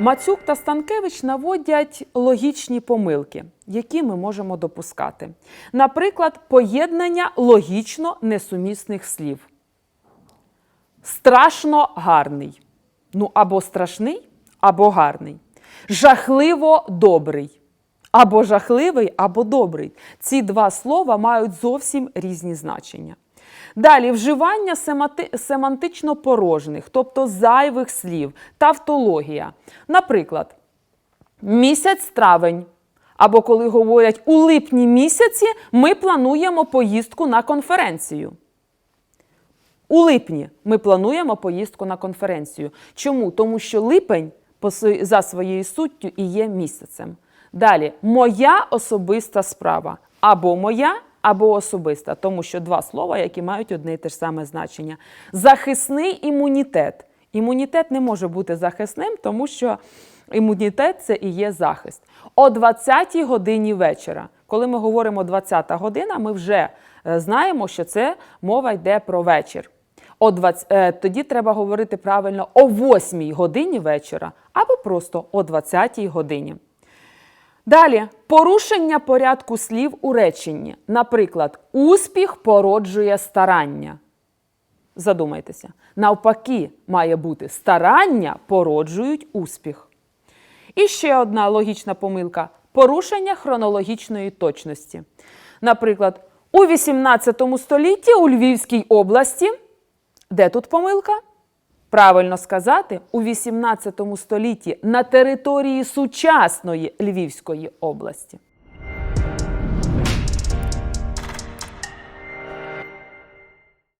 Мацюк та Станкевич наводять логічні помилки, які ми можемо допускати. Наприклад, поєднання логічно несумісних слів. Страшно гарний. Ну, або страшний, або гарний. Жахливо добрий. Або жахливий, або добрий. Ці два слова мають зовсім різні значення. Далі вживання семантично порожніх, тобто зайвих слів, тавтологія. Наприклад, місяць травень. Або коли говорять у липні місяці ми плануємо поїздку на конференцію. У липні ми плануємо поїздку на конференцію. Чому? Тому що липень за своєю суттю і є місяцем. Далі, моя особиста справа. Або моя, або особиста, тому що два слова, які мають одне і те ж саме значення. Захисний імунітет. Імунітет не може бути захисним, тому що імунітет це і є захист. О 20-й годині вечора. Коли ми говоримо 20-та година, ми вже е, знаємо, що це мова йде про вечір. О 20, е, тоді треба говорити правильно о 8-й годині вечора або просто о 20 годині. Далі порушення порядку слів у реченні. Наприклад, успіх породжує старання. Задумайтеся. Навпаки, має бути старання породжують успіх. І ще одна логічна помилка порушення хронологічної точності. Наприклад, у 18 столітті у Львівській області, де тут помилка? Правильно сказати, у 18 столітті на території сучасної Львівської області.